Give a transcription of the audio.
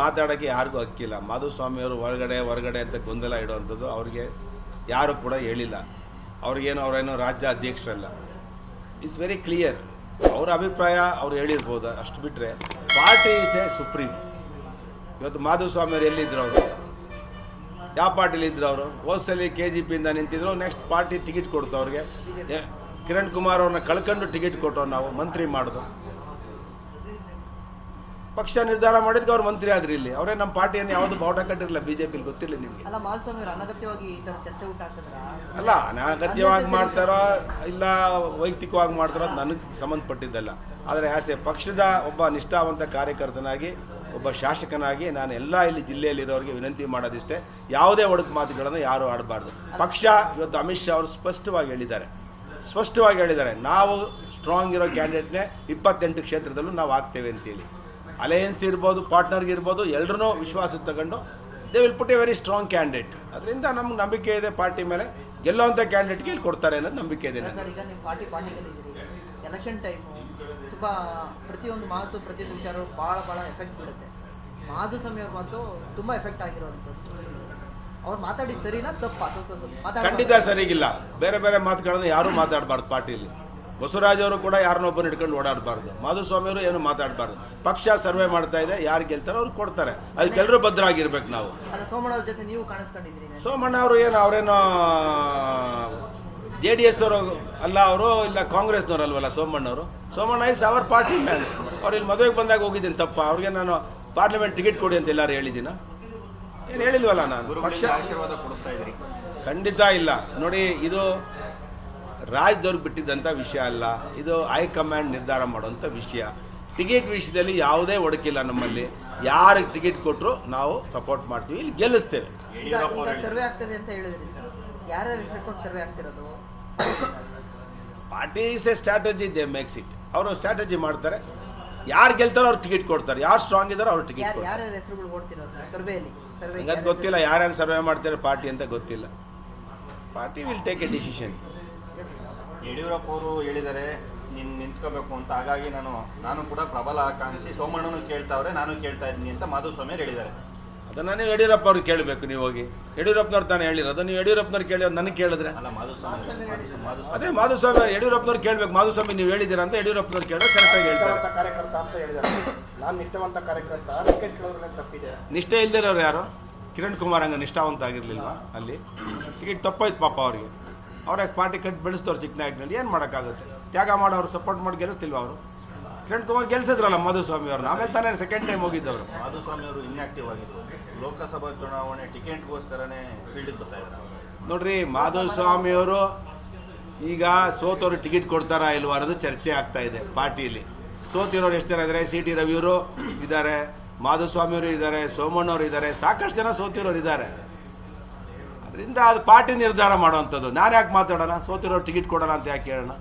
ಮಾತಾಡೋಕ್ಕೆ ಯಾರಿಗೂ ಹಕ್ಕಿಲ್ಲ. ಮಾಧುಸ್ವಾಮಿಯವರು ಒಳಗಡೆ ಹೊರಗಡೆ ಅಂತ ಗೊಂದಲ ಇಡುವಂಥದ್ದು ಅವ್ರಿಗೆ ಯಾರು ಕೂಡ ಹೇಳಿಲ್ಲ. ಅವ್ರಿಗೇನು, ಅವರೇನೋ ರಾಜ್ಯ ಅಧ್ಯಕ್ಷರಲ್ಲ. ಇಟ್ಸ್ ವೆರಿ ಕ್ಲಿಯರ್ ಅವ್ರ ಅಭಿಪ್ರಾಯ ಅವ್ರು ಹೇಳಿರ್ಬೋದು, ಅಷ್ಟು ಬಿಟ್ಟರೆ ಪಾರ್ಟಿ ಇಸ್ ಎ ಸುಪ್ರೀಂ ಇವತ್ತು ಮಾಧುಸ್ವಾಮಿಯವರು ಎಲ್ಲಿದ್ರು ಅವರು? ಯಾವ ಪಾರ್ಟಿಲಿ ಇದ್ರು ಅವರು? ಹೋದ್ಸಲಿ ಕೆ ಜಿ ಪಿಯಿಂದ ನಿಂತಿದ್ರು ನೆಕ್ಸ್ಟ್ ಪಾರ್ಟಿ ಟಿಕೆಟ್ ಕೊಡ್ತು ಅವ್ರಿಗೆ. ಕಿರಣ್ ಕುಮಾರ್ ಅವ್ರನ್ನ ಕಳ್ಕೊಂಡು ಟಿಕೆಟ್ ಕೊಟ್ಟು ನಾವು, ಮಂತ್ರಿ ಮಾಡೋದು. ಪಕ್ಷ ನಿರ್ಧಾರ ಮಾಡಿದ್ಕೆ ಅವ್ರು ಮಂತ್ರಿ ಆದ್ರಿ ಇಲ್ಲಿ. ಅವರೇ ನಮ್ಮ ಪಾರ್ಟಿಯನ್ನು ಯಾವುದು ಬಾವುಟ ಕಟ್ಟಿರಲಿಲ್ಲ ಬಿಜೆಪಿ ಗೊತ್ತಿಲ್ಲ ನಿಮಗೆ. ಅಲ್ಲ ಮಾಧುಸ್ವಾಮಿ ಅವರು ಅನಗತ್ಯವಾಗಿ ಈ ಚರ್ಚೆ ಅಲ್ಲ ಅನಾಗತ್ಯವಾಗಿ ಮಾಡ್ತಾರೋ ಇಲ್ಲ ವೈಯಕ್ತಿಕವಾಗಿ ಮಾಡ್ತಾರೋ ಅದು ನನಗೆ ಸಂಬಂಧಪಟ್ಟಿದ್ದಲ್ಲ. ಆದರೆ ಆಸ್ ಎ ಪಕ್ಷದ ಒಬ್ಬ ನಿಷ್ಠಾವಂತ ಕಾರ್ಯಕರ್ತನಾಗಿ ಒಬ್ಬ ಶಾಸಕನಾಗಿ ನಾನು ಎಲ್ಲ ಇಲ್ಲಿ ಜಿಲ್ಲೆಯಲ್ಲಿರೋರಿಗೆ ವಿನಂತಿ ಮಾಡೋದಿಷ್ಟೇ. ಯಾವುದೇ ಒಡಕು ಮಾತುಗಳನ್ನು ಯಾರು ಆಡಬಾರ್ದು. ಪಕ್ಷ ಇವತ್ತು ಅಮಿತ್ ಶಾ ಅವರು ಸ್ಪಷ್ಟವಾಗಿ ಹೇಳಿದ್ದಾರೆ. ಸ್ಪಷ್ಟವಾಗಿ ಹೇಳಿದ್ದಾರೆ. ನಾವು ಸ್ಟ್ರಾಂಗ್ ಇರೋ ಕ್ಯಾಂಡಿಡೇಟ್ನೇ ಇಪ್ಪತ್ತೆಂಟು ಕ್ಷೇತ್ರದಲ್ಲೂ ನಾವು ಆಗ್ತೇವೆ ಅಂತೇಳಿ. ಅಲಯನ್ಸ್ ಇರ್ಬೋದು ಪಾರ್ಟ್ನರ್ಗೆ ಇರ್ಬೋದು ಎಲ್ಲರೂ ವಿಶ್ವಾಸ ತಗೊಂಡು they will put a very strong candidate ಅದರಿಂದ ನಮ್ಗೆ ನಂಬಿಕೆ ಇದೆ ಪಾರ್ಟಿ ಮೇಲೆ. ಗೆಲ್ಲೋಂಥ ಕ್ಯಾಂಡಿಡೇಟ್ಗೆ ಇಲ್ಲಿ ಕೊಡ್ತಾರೆ ಅನ್ನೋದು ನಂಬಿಕೆ ಇದೆ ಎಲೆಕ್ಷನ್ ಟೈಮು ತುಂಬ ಪ್ರತಿಯೊಂದು ಮಾತು ಪ್ರತಿಯೊಂದು ವಿಚಾರ ಭಾಳ ಭಾಳ ಎಫೆಕ್ಟ್ ಬೀಳುತ್ತೆ. ಮಾತು ಸಮಯದ ಮಾತು ತುಂಬ ಎಫೆಕ್ಟ್ ಆಗಿರೋವಂಥದ್ದು. ಅವ್ರು ಮಾತಾಡಿ ಸರಿನಾ ತಪ್ಪಾ? ಖಂಡಿತ ಸರಿಗಿಲ್ಲ. ಬೇರೆ ಬೇರೆ ಮಾತುಗಳನ್ನು ಯಾರೂ ಮಾತಾಡಬಾರ್ದು ಪಾರ್ಟಿಯಲ್ಲಿ ಬಸವರಾಜ್ ಅವರು ಕೂಡ ಯಾರನ್ನೊಬ್ಬನ ಹಿಡ್ಕೊಂಡು ಓಡಾಡಬಾರ್ದು. ಮಾಧುಸ್ವಾಮಿಯವರು ಏನು ಮಾತಾಡಬಾರ್ದು. ಪಕ್ಷ ಸರ್ವೆ ಮಾಡ್ತಾ ಇದೆ ಯಾರು ಗೆಲ್ತಾರೋ ಅವ್ರು ಕೊಡ್ತಾರೆ. ಅದಕ್ಕೆಲ್ಲರೂ ಭದ್ರಾಗಿರ್ಬೇಕು ನಾವು. ಅಲ್ಲ ಸೋಮಣ್ಣ ಅವ್ರ ಏನು ಅವರೇನೋ ಜೆ ಡಿ ಎಸ್ ಅವರು ಅಲ್ಲ ಅವರು ಇಲ್ಲ ಕಾಂಗ್ರೆಸ್ನವ್ರು ಅಲ್ವಲ್ಲ ಸೋಮಣ್ಣವರು Somanna is our party man ಅವ್ರು ಇಲ್ಲಿ ಮದುವೆಗೆ ಬಂದಾಗ ಹೋಗಿದ್ದೀನಿ ತಪ್ಪ. ಅವ್ರಿಗೆ ನಾನು ಪಾರ್ಲಿಮೆಂಟ್ ಟಿಕೆಟ್ ಕೊಡಿ ಅಂತ ಎಲ್ಲರೂ ಹೇಳಿದ್ದೀನ. ಏನು ಹೇಳಿಲ್ವಲ್ಲ ನಾನು? ಪಕ್ಷ ಆಶೀರ್ವಾದ ಕೊಡಿಸ್ತಾ ಇದ್ದೀನಿ ಖಂಡಿತ ಇಲ್ಲ. ನೋಡಿ ಇದು ರಾಜ್ಯದವ್ರಿಗೆ ಬಿಟ್ಟಿದ್ದಂಥ ವಿಷಯ ಅಲ್ಲ. ಇದು ಹೈಕಮಾಂಡ್ ನಿರ್ಧಾರ ಮಾಡುವಂಥ ವಿಷಯ. ಟಿಕೆಟ್ ವಿಷಯದಲ್ಲಿ ಯಾವುದೇ ಒಡಕಿಲ್ಲ ನಮ್ಮಲ್ಲಿ. ಯಾರಿಗೆ ಟಿಕೆಟ್ ಕೊಟ್ಟರು ನಾವು ಸಪೋರ್ಟ್ ಮಾಡ್ತೀವಿ ಇಲ್ಲಿ ಗೆಲ್ಲಿಸ್ತೇವೆ. ಸರ್ವೆ ಆಗ್ತದೆ ಅಂತ ಹೇಳಿದ್ರಿ ಸರ್. ಹೆಸರಿಟ್ಕೊಂಡು ಸರ್ವೆ ಆಗ್ತಿರೋದು? Party is a strategy they makes it. ಅವರು ಸ್ಟ್ರಾಟಜಿ ಮಾಡ್ತಾರೆ. ಯಾರು ಗೆಲ್ತಾರೋ ಅವ್ರು ಟಿಕೆಟ್ ಕೊಡ್ತಾರೆ. ಯಾರು ಸ್ಟ್ರಾಂಗ್ ಇದ್ದಾರೋ ಅವ್ರು ಟಿಕೆಟ್ ಸರ್ವೆಯಲ್ಲಿ? ಸರ್ವೆ ಗೊತ್ತಿಲ್ಲ ಯಾರ್ಯಾರು ಸರ್ವೆ ಮಾಡ್ತಾರೆ ಪಾರ್ಟಿ ಅಂತ ಗೊತ್ತಿಲ್ಲ. Party will take a decision Yediyurappa ಅವರು ಹೇಳಿದ್ದಾರೆ ನೀನು ನಿಂತ್ಕೋಬೇಕು ಅಂತ. ಹಾಗಾಗಿ ನಾನು ನಾನು ಕೂಡ ಪ್ರಬಲ ಆಕಾಂಕ್ಷಿ ಸೋಮಣ್ಣನು ಕೇಳ್ತಾವ್ರೆ ನಾನು ಕೇಳ್ತಾ ಇದ್ದೀನಿ ಅಂತ ಮಾಧುಸ್ವಾಮಿ ಅವರು ಹೇಳಿದ್ದಾರೆ. ಅದನ್ನ ನೀವು ಯಡಿಯೂರಪ್ಪ ಅವ್ರಿಗೆ ಕೇಳಬೇಕು ನೀವು ಹೋಗಿ. ಯಡಿಯೂರಪ್ಪನವ್ರು ತಾನೇ ಹೇಳಿರೋದು. ನೀವು ಯಡಿಯೂರಪ್ಪನವ್ರು ಕೇಳಿ ನನಗೆ ಕೇಳಿದ್ರೆ. ಅಲ್ಲ ಮಾಧುಸ್ವಾಮಿ ಮಾಧುಸ್ವಾಮಿ ಅದೇ ಮಾಧುಸ್ವಾಮಿ ಅವ್ರು ಯಡಿಯೂರಪ್ಪನವ್ರು ಕೇಳಬೇಕು. ಮಾಧುಸ್ವಾಮಿ ನೀವು ಹೇಳಿದ್ದೀರಾ ಅಂತ ಯಡಿಯೂರಪ್ಪನವ್ರು ಕೇಳಿದ್ರೆ ಕರೆಕ್ಟಾಗಿ ಹೇಳ್ತಾರೆ. ಕಾರ್ಯಕರ್ತ ಅಂತ ಹೇಳಿದ್ದಾರೆ. ನಾನು ನಿಷ್ಠಾವಂತ ಕಾರ್ಯಕರ್ತ. ಟಿಕೆಟ್ ಕೇಳೋದ್ರಲ್ಲಿ ತಪ್ಪಿದೆ. ನಿಷ್ಠೆ ಇಲ್ದಿರೋರು ಯಾರು? ಕಿರಣ್ ಕುಮಾರ್ ಹಂಗೆ ನಿಷ್ಠಾವಂತ ಆಗಿರ್ಲಿಲ್ವಾ ಅಲ್ಲಿ? ಟಿಕೆಟ್ ತಪ್ಪಾಯ್ತು ಪಾಪ ಅವ್ರಿಗೆ. ಅವ್ರ ಪಾರ್ಟಿ ಕಟ್ಟಿ ಬೆಳೆಸ್ತವ್ರು ಚಿಕ್ಕನಾಯಕನಲ್ಲಿ ಏನು ಮಾಡೋಕ್ಕಾಗುತ್ತೆ? ತ್ಯಾಗ ಮಾಡೋರು ಸಪೋರ್ಟ್ ಮಾಡಿ ಗೆಲ್ಲಿಸ್ತಿಲ್ವ ಅವರು? ಕಿರಣ್ ಕುಮಾರ್ ಗೆಲ್ಸಿದ್ರಲ್ಲ ಮಾಧುಸ್ವಾಮಿ ಅವರು ಆಮೇಲೆ ತಾನೇ ಸೆಕೆಂಡ್ ಟೈಮ್ ಹೋಗಿದ್ದವರು. ಮಾಧುಸ್ವಾಮಿ ಅವರು ಇನ್ಆಕ್ಟಿವ್ ಆಗಿದ್ರು. ಲೋಕಸಭಾ ಚುನಾವಣೆ ಟಿಕೆಟ್ಗೋಸ್ಕರನೇ ಫೀಲ್ಡಿಗೆ ಬರ್ತಾ ಇದ್ದಾರೆ. ನೋಡ್ರಿ ಮಾಧುಸ್ವಾಮಿ ಅವರು ಈಗ ಸೋತವರು ಟಿಕೆಟ್ ಕೊಡ್ತಾರಾ ಇಲ್ವಾ ಅನ್ನೋದು ಚರ್ಚೆ ಆಗ್ತಾ ಇದೆ ಪಾರ್ಟಿಯಲ್ಲಿ ಸೋತಿರೋರು ಎಷ್ಟು ಜನ ಇದ್ದಾರೆ ಸಿ ಟಿ ರವಿಯವರು ಇದ್ದಾರೆ ಮಾಧುಸ್ವಾಮಿಯವರು ಇದ್ದಾರೆ ಸೋಮಣ್ಣವರು ಇದ್ದಾರೆ. ಸಾಕಷ್ಟು ಜನ ಸೋತಿರೋರು ಇದ್ದಾರೆ. ಅದರಿಂದ ಅದು ಪಾರ್ಟಿ ನಿರ್ಧಾರ ಮಾಡುವಂಥದ್ದು. ನಾನು ಯಾಕೆ ಮಾತಾಡೋಣ? ಸೋತಿರೋ ಟಿಕೆಟ್ ಕೊಡೋಣ ಅಂತ ಯಾಕೆ ಹೇಳೋಣ